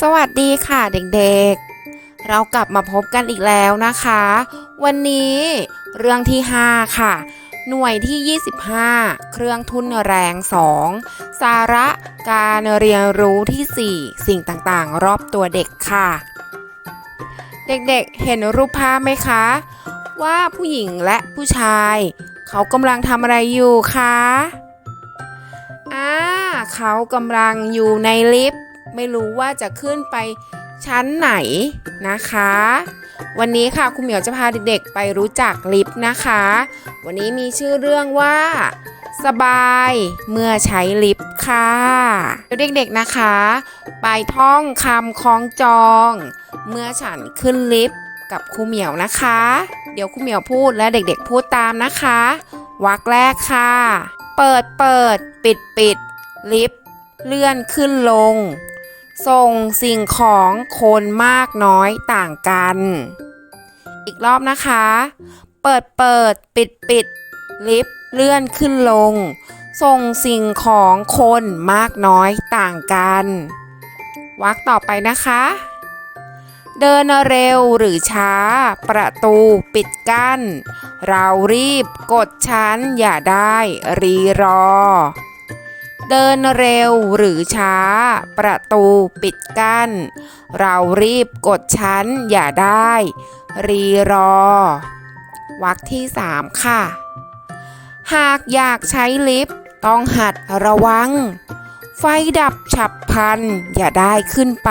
สวัสดีค่ะเด็กๆ เรากลับมาพบกันอีกแล้วนะคะ วันนี้เรื่องที่ 5 ค่ะ หน่วยที่ 25 เครื่องทุนแรง 2 สาระการเรียนรู้ที่ 4 สิ่งต่างๆ รอบตัวเด็กค่ะ เด็กๆ เห็นรูปภาพไหมคะ ว่าผู้หญิงและผู้ชาย เขากำลังทำอะไรอยู่คะอ่าเขากำลังอยู่ในลิฟต์ ไม่รู้ว่าจะขึ้นไปชั้นไหนนะคะ วันนี้ค่ะคุณเหมียวจะพาเด็กๆไปรู้จักลิฟต์นะคะ วันนี้มีชื่อเรื่องว่า สบายเมื่อใช้ลิฟต์ค่ะเด็กๆนะคะ ไปท่องคำคล้องจอง เมื่อฉันขึ้นลิฟต์กับครูเหมียวนะคะ เดี๋ยวครูเหมียวพูดและเด็กๆพูดตามนะคะวรรคแรกค่ะ เปิดเปิด ปิดปิดลิฟต์เลื่อนขึ้นลง ส่งสิ่งของคนมากน้อยต่างกัน อีกรอบนะคะ เปิดเปิดปิดปิดลิฟต์เลื่อนขึ้นลง ส่งสิ่งของคนมากน้อยต่างกันวรรคต่อไปนะคะ เดินเร็วหรือช้า ประตูปิดกั้น เรารีบกดชั้นอย่าได้รีรอ เดินเร็วหรือช้า ประตูปิดกั้น เรารีบกดชั้นอย่าได้ รีรอวรรคที่ 3 ค่ะ หากอยากใช้ลิฟต์ต้องหัดระวัง ไฟดับฉับพลันอย่าได้ขึ้นไป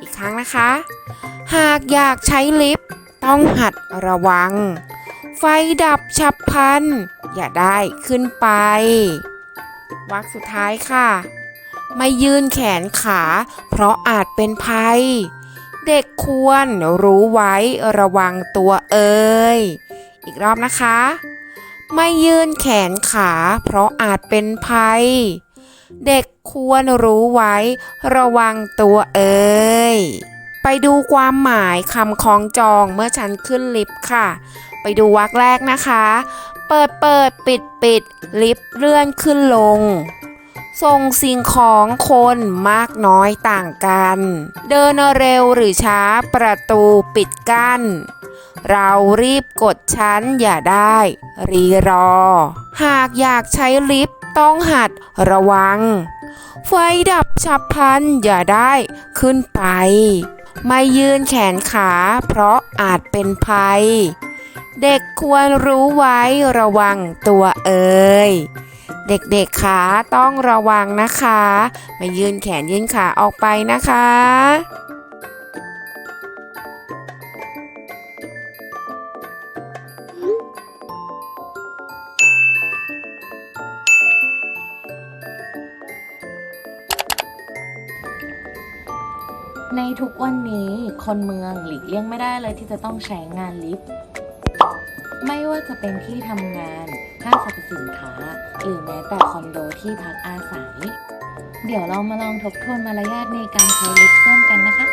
อีกครั้งนะคะ หากอยากใช้ลิฟต์ต้องหัดระวัง ไฟดับฉับพลันอย่าได้ขึ้นไป วรรคสุดท้ายค่ะ ไม่ยืนแขนขา เพราะอาจเป็นภัย เด็กควรรู้ไว้ระวังตัวเอ่ยอีกรอบนะคะ ไม่ยืนแขนขา เพราะอาจเป็นภัย เด็กควรรู้ไว้ ระวังตัวเอ่ยไปดูความหมายคำคล้องจองเมื่อฉันขึ้นลิฟต์ค่ะ ไปดูวรรคแรกนะคะ เปิดเปิดปิดปิดลิฟต์เลื่อนขึ้นลง ส่งสิ่งของคนมากน้อยต่างกัน เดินเร็วหรือช้าประตูปิดกั้น เรารีบกดชั้นอย่าได้ รีรอ หากอยากใช้ลิฟต์ต้องหัดระวัง ไฟดับฉับพลันอย่าได้ขึ้นไป ไม่ยืนแขนขาเพราะอาจเป็นภัย เด็กควรรู้ไว้ระวังตัวเอ่ยเด็กๆขาต้องระวังนะคะไม่ยืนแขนยืนขาออกไปนะคะ ในทุกวันนี้คนเมืองหลีกเลี่ยงไม่ได้เลยที่จะต้องใช้งานลิฟต์ ไม่ว่าจะเป็นที่ทำงานห้างสรรพสินค้า หรือแม้แต่คอนโดที่พักอาศัย เดี๋ยวเรามาลองทบทวนมารยาทในการใช้ลิฟต์ร่วมกันนะคะ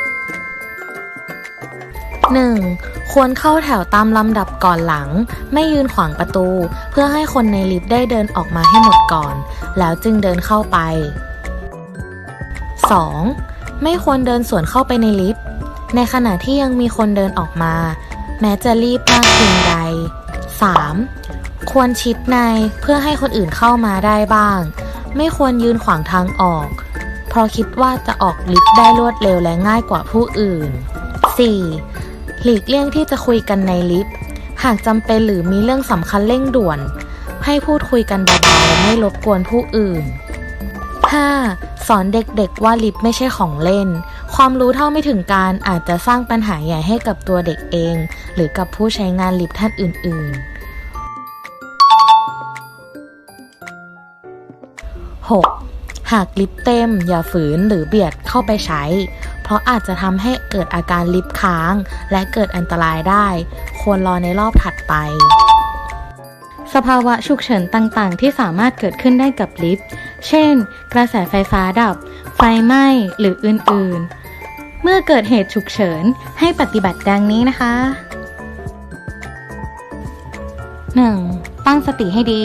1. ควรเข้าแถวตามลำดับก่อนหลัง ไม่ยืนขวางประตู เพื่อให้คนในลิฟต์ได้เดินออกมาให้หมดก่อน แล้วจึงเดินเข้าไป 2. ไม่ควรเดินสวนเข้าไปในลิฟต์ ในขณะที่ยังมีคนเดินออกมา แม้จะรีบมากเพียงใด 3. ควรชิดในเพื่อให้คนอื่นเข้ามาได้บ้าง ไม่ควรยืนขวางทางออก เพราะคิดว่าจะออกลิฟต์ได้รวดเร็วและง่ายกว่าผู้อื่น 4. หลีกเลี่ยงที่จะคุยกันในลิฟต์ หากจำเป็นหรือมีเรื่องสำคัญเร่งด่วน ให้พูดคุยกันเบาๆไม่รบกวนผู้อื่น 5. สอนเด็กๆว่าลิฟต์ไม่ใช่ของเล่น ความรู้เท่าไม่ถึงการอาจจะสร้างปัญหาใหญ่ให้กับตัวเด็กเอง หรือกับผู้ใช้งานลิฟต์ท่านอื่นๆ 6. หากลิฟต์เต็ม อย่าฝืนหรือเบียดเข้าไปใช้ เพราะอาจจะทำให้เกิดอาการลิฟต์ค้าง และเกิดอันตรายได้ ควรรอในรอบถัดไป สภาวะฉุกเฉินต่างๆ ที่สามารถเกิดขึ้นได้กับลิฟต์ เช่น กระแสไฟฟ้าดับ ไฟไหม้หรืออื่น ๆ เมื่อเกิดเหตุฉุกเฉินให้ปฏิบัติดังนี้นะคะ 1. ตั้งสติให้ดี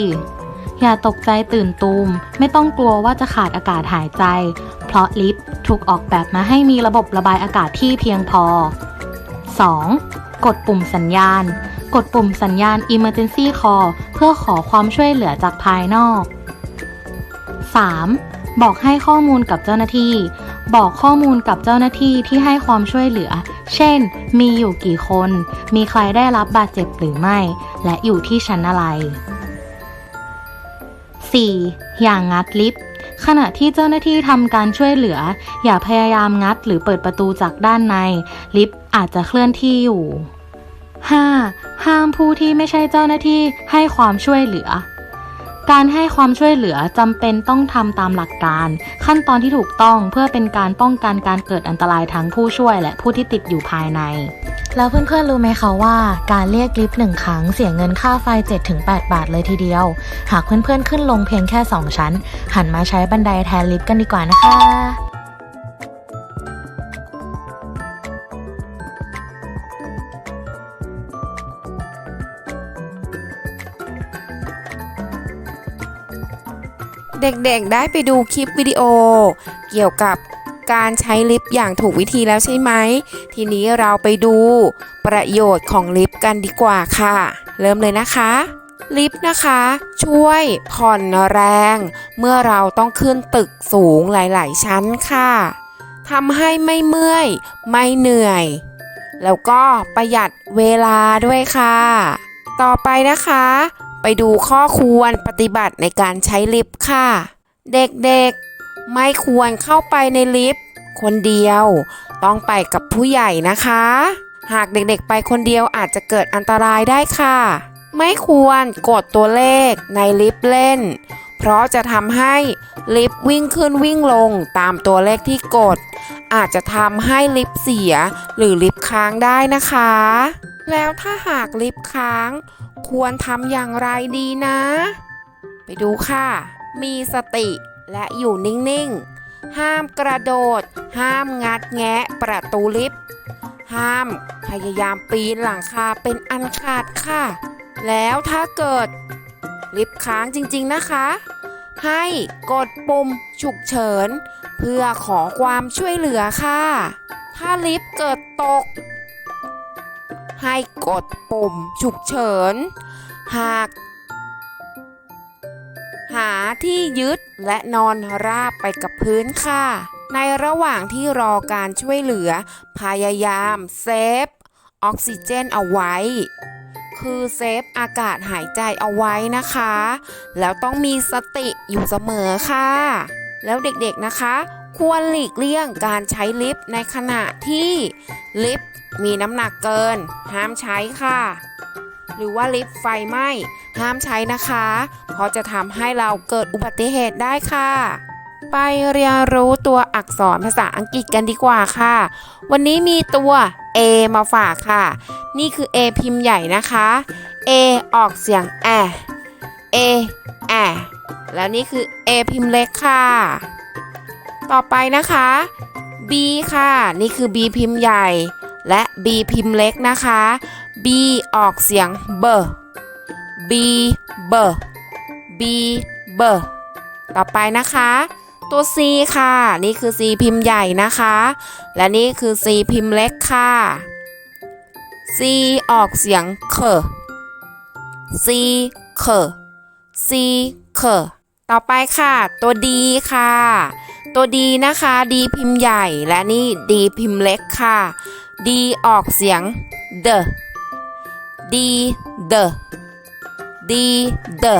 อย่าตกใจตื่นตูม ไม่ต้องกลัวว่าจะขาดอากาศหายใจ เพราะลิฟต์ถูกออกแบบมาให้มีระบบระบายอากาศที่เพียงพอ 2. กดปุ่มสัญญาณ กดปุ่มสัญญาณ Emergency Call เพื่อขอความช่วยเหลือจากภายนอก 3. บอกให้ข้อมูลกับเจ้าหน้าที่ บอกข้อมูลกับเจ้าหน้าที่ที่ให้ความช่วยเหลือ เช่น มีอยู่กี่คน มีใครได้รับบาดเจ็บหรือไม่ และอยู่ที่ชั้นอะไร 4. อย่างงัดลิฟต์ขณะที่เจ้าหน้าที่ทำการช่วยเหลือ อย่าพยายามงัดหรือเปิดประตูจากด้านใน ลิฟต์อาจจะเคลื่อนที่อยู่ 5. ห้ามผู้ที่ไม่ใช่เจ้าหน้าที่ให้ความช่วยเหลือ การให้ความช่วยเหลือจำเป็นต้องทำตามหลักการ ขั้นตอนที่ถูกต้องเพื่อเป็นการป้องกันการเกิดอันตรายทั้งผู้ช่วยและผู้ที่ติดอยู่ภายใน แล้วเพื่อนๆรู้ไหมคะว่า การเรียกลิฟต์หนึ่งครั้งเสียเงินค่าไฟ 7-8 บาทเลยทีเดียว หากเพื่อนๆขึ้นลงเพียงแค่ 2 ชั้น หันมาใช้บันไดแทนลิฟต์กันดีกว่านะคะ เด็กๆได้ไปดูคลิปวิดีโอ เกี่ยวกับการใช้ลิฟต์อย่างถูกวิธีแล้วใช่ไหม ทีนี้เราไปดูประโยชน์ของลิฟต์กันดีกว่าค่ะ เริ่มเลยนะคะ ลิฟต์นะคะ ช่วยผ่อนแรง เมื่อเราต้องขึ้นตึกสูงหลายๆ ชั้นค่ะทำให้ไม่เมื่อย ไม่เหนื่อย แล้วก็ประหยัดเวลาด้วยค่ะ ต่อไปนะคะ ไปดูข้อควรปฏิบัติในการใช้ลิฟต์ค่ะ เด็กๆ ไม่ควรเข้าไปในลิฟต์คนเดียว ต้องไปกับผู้ใหญ่นะคะ หากเด็กๆ ไปคนเดียวอาจจะเกิดอันตรายได้ค่ะ ไม่ควรกดตัวเลขในลิฟต์เล่น เพราะจะทำให้ลิฟต์วิ่งขึ้นวิ่งลงตามตัวเลขที่กด อาจจะทำให้ลิฟต์เสียหรือลิฟต์ค้างได้นะคะ แล้วถ้าหากลิฟต์ค้าง ควรทำอย่างไรดีนะ ไปดูค่ะ มีสติและอยู่นิ่งๆ ห้ามกระโดด ห้ามงัดแงะประตูลิฟต์ ห้ามพยายามปีนหลังคาเป็นอันขาดค่ะ แล้วถ้าเกิด ลิฟต์ค้างจริงๆนะคะ ให้กดปุ่มฉุกเฉิน เพื่อขอความช่วยเหลือค่ะ ถ้าลิฟต์เกิดตก ให้กดปุ่มฉุกเฉิน หาก หาที่ยึดและนอนราบไปกับพื้นค่ะ ในระหว่างที่รอการช่วยเหลือ พยายามเซฟออกซิเจนเอาไว้ คือเซฟอากาศหายใจเอาไว้นะคะ แล้วต้องมีสติอยู่เสมอค่ะ แล้วเด็กๆนะคะ ควรหลีกเลี่ยงการใช้ลิฟต์ในขณะที่ลิฟต์มีน้ำหนักเกิน ห้ามใช้ค่ะ หรือว่าลิฟต์ไฟไหม้ห้ามใช้นะคะ เพราะจะทำให้เราเกิดอุบัติเหตุได้ค่ะ ไปเรียนรู้ตัวอักษรภาษาอังกฤษกันดีกว่าค่ะ วันนี้มีตัว A มาฝากค่ะ นี่คือ A พิมพ์ใหญ่นะคะ A ออกเสียงแอ A แอแล้วนี่คือ A พิมพ์เล็กค่ะ ต่อไปนะคะ B ค่ะ นี่คือ B พิมพ์ใหญ่ และ B พิมพ์เล็กนะคะ B ออกเสียงเบ B เบ B เบต่อไปนะคะ ตัว C ค่ะ นี่คือ C พิมพ์ใหญ่นะคะ และนี่คือ C พิมพ์เล็กค่ะ C ออกเสียงเค C เค C เคต่อไปค่ะ ตัว D ค่ะ ตัว D นะคะ D พิมพ์ใหญ่และนี่ D พิมพ์เล็กค่ะ D ออกเสียง the D the D the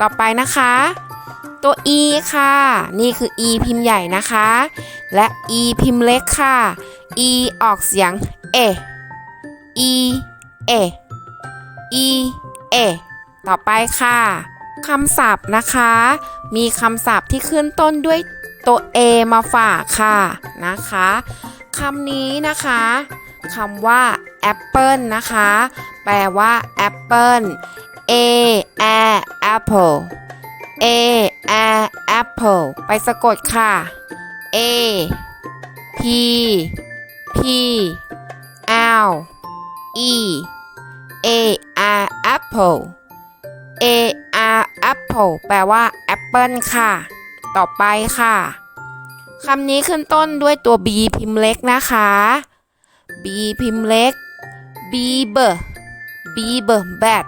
ต่อไปนะคะ ตัว E ค่ะ นี่คือ E พิมพ์ใหญ่นะคะ และ E พิมพ์เล็กค่ะ E ออกเสียงเอ E เอ E เอต่อไปค่ะ คำศัพท์นะคะ มีคำศัพท์ที่ขึ้นต้นด้วยตัว A มาฝากค่ะนะคะคำนี้นะคะคำว่าแอปเปิลนะคะ แปลว่าแอปเปิล A A apple A A apple ไปสะกดค่ะ A P P L E A R apple A apple แปลว่าแอปเปิลค่ะ ต่อไปค่ะคำนี้ขึ้นต้นด้วยตัว b พิมพ์เล็กนะคะ b พิมพ์เล็ก b b b b bat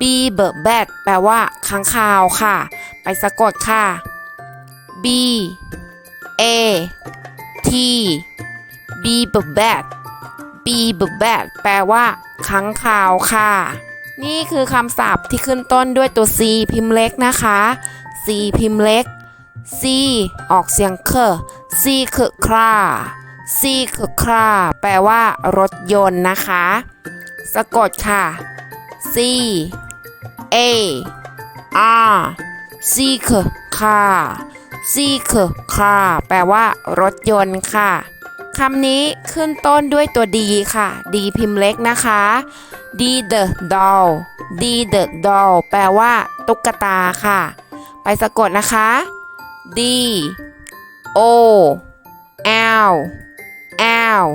b b bat แปลว่าค้างคาวค่ะ ไปสะกดค่ะ b a t b b bat b b bat แปลว่าค้างคาวค่ะ นี่คือคำศัพท์ที่ขึ้นต้นด้วยตัว c พิมพ์เล็กนะคะ c พิมพ์เล็ก c ออกเสียงเค c คือครา c คือคราแปลว่ารถยนต์นะคะ สะกดค่ะ c a r c คือคา c คือคาแปลว่ารถยนต์ค่ะ คำนี้ขึ้นต้นด้วยตัว d ค่ะ d พิมพ์เล็กนะคะ d the doll d the doll แปลว่า ตุ๊กตาค่ะ ไปสะกดนะคะ D O L L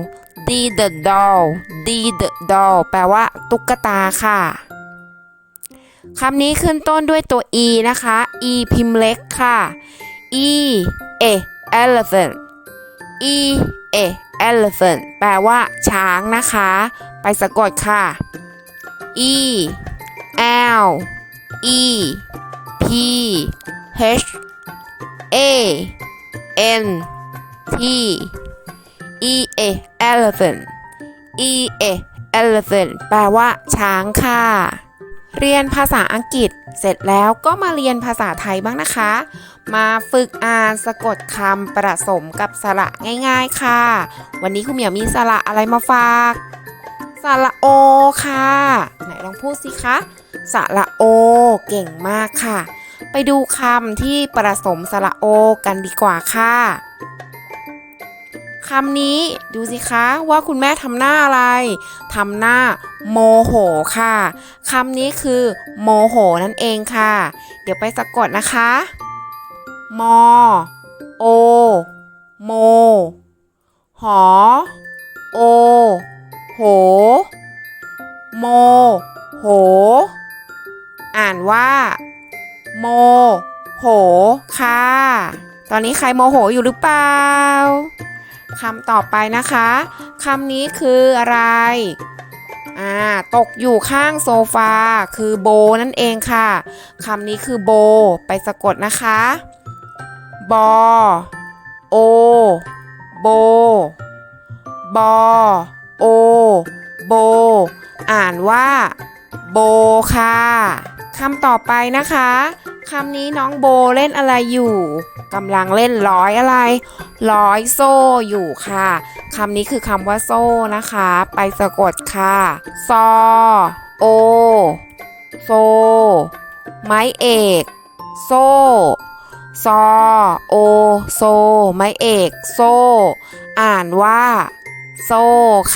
D the doll D the doll แปลว่า ตุ๊กตาค่ะคำนี้ขึ้นต้นด้วยตัว e นะคะ e พิมพ์เล็กค่ะ e a elephant e a elephant แปลว่า ช้างนะคะ ไปสะกดค่ะ e l e p h a n t e a elephant e a elephant แปลว่า ช้างค่ะ เรียนภาษาอังกฤษ เสร็จแล้วก็มาเรียนภาษาไทยบ้างนะคะ มาฝึกอ่านสะกดคำประสมกับสระง่ายๆค่ะ วันนี้คุณเหมียวมีสระอะไรมาฝากสระโอค่ะไหนลองพูดสิคะสระโอ เก่งมากค่ะ ไปดูคำที่ประสมสระโอกันดีกว่าค่ะคำนี้ดูสิคะว่าคุณแม่ทำหน้าอะไรทำหน้า โมโหค่ะคำนี้คือโมโหนั่นเองค่ะ เดี๋ยวไปสะกดนะคะ มอ โอ โม หอ โอ โห โม โห อ่านว่า โม โห ค่ะ ตอนนี้ใครโมโหอยู่หรือเปล่าคำต่อไปนะคะ คำนี้คืออะไร อ่าตกอยู่ข้างโซฟา คือโบนั่นเองค่ะคำนี้คือโบ ไปสะกดนะคะ บอ โอ โบ บอ โอ โบ อ่านว่า โบค่ะคำต่อไปนะคะ คำนี้น้องโบเล่นอะไรอยู่กำลังเล่นร้อยอะไร ร้อยโซ่อยู่ค่ะคำนี้คือคำว่าโซ่นะคะ ไปสะกดค่ะซอโอ โซ ไม้เอก โซ่ซอโอ โซ ไม้เอก โซ่ อ่านว่า โซ่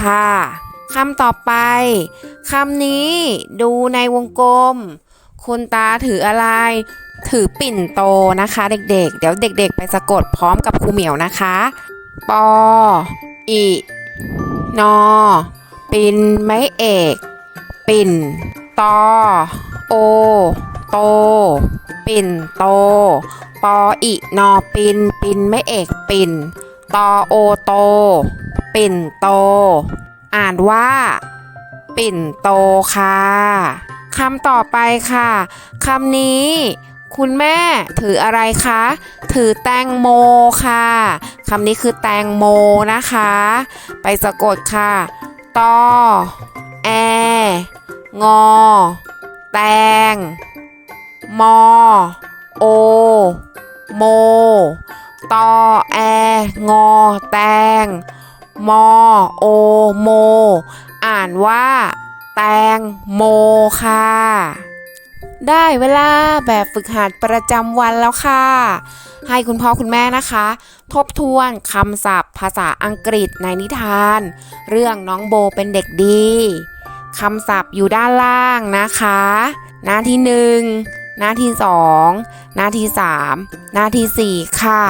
ค่ะคำต่อไปคำนี้ดูในวงกลม คุณตาถืออะไร ถือปิ่นโตนะคะ เด็กๆ เดี๋ยวเด็ก ๆ ไปสะกดพร้อมกับครูเหมียวนะคะ ปอ อินอ ปินไม้เอก ปิ่น ตอ โอ โต ปิ่นโต ปอ อินอ ปินปินไม่เอก ปิ่น ตอ โอ โต ปิ่นโต อ่านว่า ปิ่นโตค่ะ คำต่อไปค่ะคำนี้ คุณแม่ถืออะไรคะ ถือแตงโมค่ะคำนี้คือแตงโมนะคะ ไปสะกดค่ะตอแองอ แตง มอ โอ โม ตอแองอ แตง มอ โอ โม อ่านว่า แตงโมค่ะ ได้เวลาแบบฝึกหัดประจำวันแล้วค่ะ ให้คุณพ่อคุณแม่นะคะ ทบทวนคำศัพท์ ภาษาอังกฤษในนิทาน เรื่องน้องโบเป็นเด็กดีคำศัพท์อยู่ด้านล่างนะคะ หน้าที่หนึ่งหน้าที่สองหน้าที่สามหน้าที่สี่ค่ะ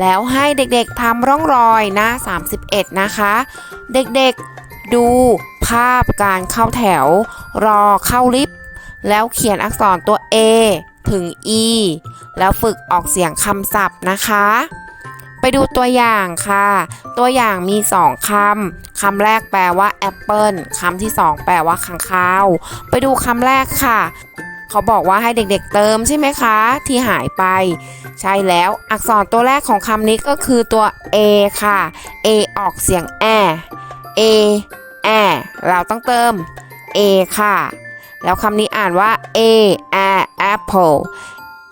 แล้วให้เด็กๆทำร่องรอยหน้า 31 นะคะ เด็กๆดู ภาพการเข้าแถว รอเข้าลิฟต์แล้วเขียนอักษรตัว A ถึง E แล้วฝึกออกเสียงคำศัพท์นะคะ ไปดูตัวอย่างค่ะ ตัวอย่างมีสองคำคำแรกแปลว่าแอปเปิลคำที่สองแปลว่าค้างคาว ไปดูคำแรกค่ะ เขาบอกว่าให้เด็กๆเติมใช่ไหมคะ ที่หายไป ใช่แล้วอักษรตัวแรกของคำนี้ก็คือตัว A ค่ะ A ออกเสียงแอ A แอเราต้องเติม A ค่ะ แล้วคำนี้อ่านว่า A a apple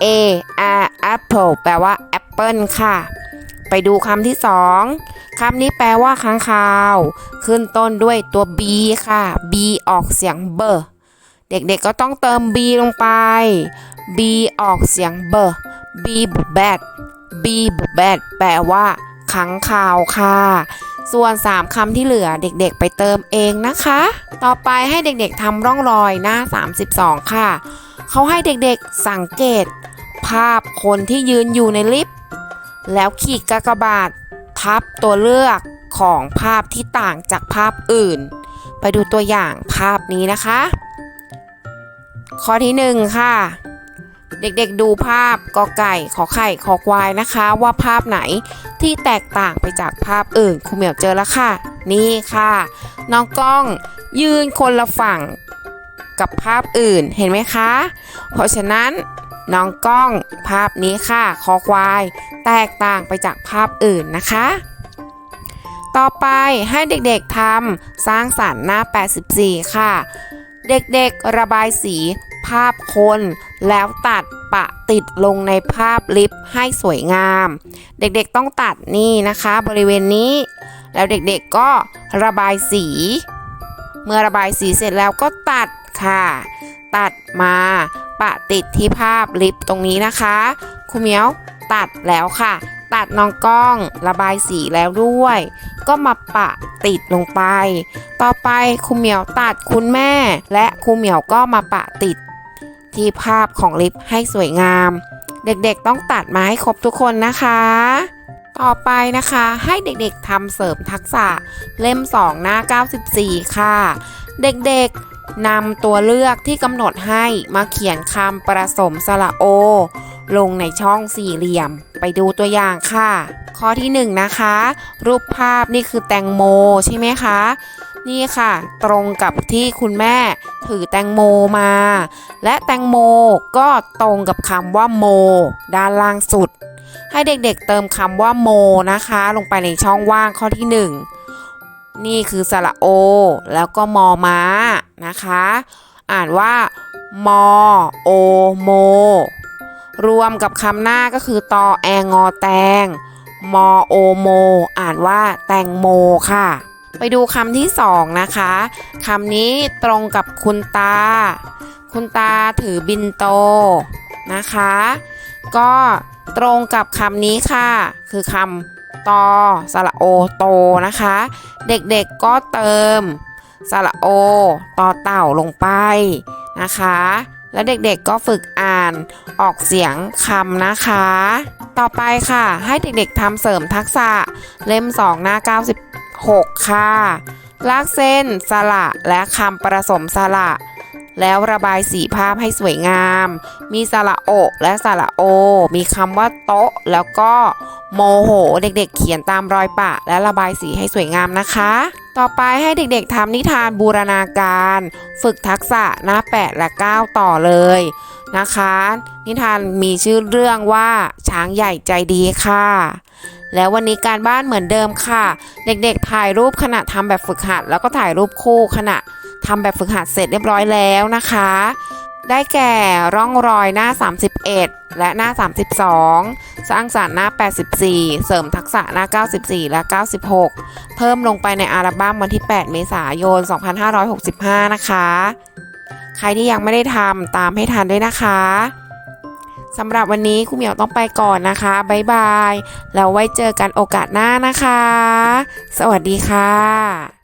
A a apple แปลว่าแอปเปิลค่ะ ไปดูคำที่สองคำนี้แปลว่าค้างคาว ขึ้นต้นด้วยตัว B ค่ะ B ออกเสียงเบอเด็กๆก็ต้องเติม B ลงไป B ออกเสียงเบอ B bad B bad แปลว่าค้างคาวค่ะ ส่วน 3คำที่เหลือเด็กๆ ไปเติมเองนะคะ ต่อไปให้เด็กๆทำร่องรอยหน้า 32 ค่ะ เขาให้เด็กๆสังเกต ภาพคนที่ยืนอยู่ในลิฟต์แล้วขีดกากบาท ทับตัวเลือกของภาพที่ต่างจากภาพอื่น ไปดูตัวอย่างภาพนี้นะคะ ข้อที่หนึ่งค่ะ เด็กๆดูภาพกอไก่ขอไข่ขอควายนะคะ ว่าภาพไหนที่แตกต่างไปจากภาพอื่นครูเหมียวเจอแล้วค่ะ นี่ค่ะ น้องกล้องยืนคนละฝั่งกับภาพอื่นเห็นไหมคะ เพราะฉะนั้นน้องกล้องภาพนี้ค่ะคอควาย แตกต่างไปจากภาพอื่นนะคะ ต่อไปให้เด็กๆทำสร้างสรรค์หน้า 84 ค่ะ เด็กๆระบายสี ภาพคน แล้วตัดปะติดลงในภาพลิฟต์ให้สวยงาม เด็กๆต้องตัดนี่นะคะ บริเวณนี้ แล้วเด็กๆก็ระบายสี เมื่อระบายสีเสร็จแล้วก็ตัดค่ะ ตัดมาปะติดที่ภาพลิฟต์ตรงนี้นะคะครูเมียวตัดแล้วค่ะ ตัดน้องกล้องระบายสีแล้วด้วย ก็มาปะติดลงไป ต่อไปครูเหมียวตัดคุณแม่ และครูเหมียวก็มาปะติด ที่ภาพของลิฟให้สวยงาม เด็กๆต้องตัดมาให้ครบทุกคนนะคะ ต่อไปนะคะให้เด็กๆทำเสริมทักษะเล่ม 2 หน้า 94 ค่ะ เด็กๆนำตัวเลือกที่กำหนดให้มาเขียนคำประสมสระโอ ลงในช่องสี่เหลี่ยม ไปดูตัวอย่างค่ะ ข้อที่ 1 นะคะ รูปภาพนี่คือแตงโมใช่ไหมคะ นี่ค่ะ ตรงกับที่คุณแม่ถือแตงโมมา และแตงโมก็ตรงกับคำว่าโม ด้านล่างสุด ให้เด็กๆเติมคำว่าโมนะคะ ลงไปในช่องว่างข้อที่ 1 นี่คือสระโอ แล้วก็มอม้านะคะ อ่านว่ามอโอโม รวมกับคำหน้าก็คือตอแองอแตงมอโอโม อ่านว่าแตงโมค่ะ ไปดูคำที่สองนะคะคำนี้ตรงกับคุณตา คุณตาถือบินโตนะคะ ก็ตรงกับคำนี้ค่ะ คือคำตอสระโอโตนะคะ เด็กๆก็เติมสระโอต่อเต่าลงไปนะคะ แล้วเด็กๆก็ฝึกอ่านออกเสียงคำนะคะ ต่อไปค่ะ ให้เด็กๆทำเสริมทักษะเล่ม 2 หน้า 6 ค่ะ ลากเส้นสระและคำประสมสระ แล้วระบายสีภาพให้สวยงาม มีสระโอและสระโอ มีคำว่าโต๊ะ แล้วก็โมโห เด็กๆ เขียนตามรอยปะ และระบายสีให้สวยงามนะคะ ต่อไปให้เด็กๆทำนิทานบูรณาการ ฝึกทักษะหน้า 8 และ 9 ต่อเลยนะคะ นิทานมีชื่อเรื่องว่าช้างใหญ่ใจดีค่ะ แล้ววันนี้การบ้านเหมือนเดิมค่ะ เด็กๆถ่ายรูปขณะทำแบบฝึกหัด แล้วก็ถ่ายรูปคู่ขณะ ทำแบบฝึกหัดเสร็จเรียบร้อยแล้วนะคะ ได้แก่ร่องรอยหน้า 31 และหน้า 32 สร้างสรรค์หน้า 84 เสริมทักษะหน้า 94 และ 96 เพิ่มลงไปในอัลบั้มวันที่ 8 เมษายน 2565 นะคะ ใครที่ยังไม่ได้ทำตามให้ทันด้วยนะคะสำหรับวันนี้คุณเหมียวต้องไปก่อนนะคะบ๊ายบาย แล้วไว้เจอกันโอกาสหน้านะคะ สวัสดีค่ะ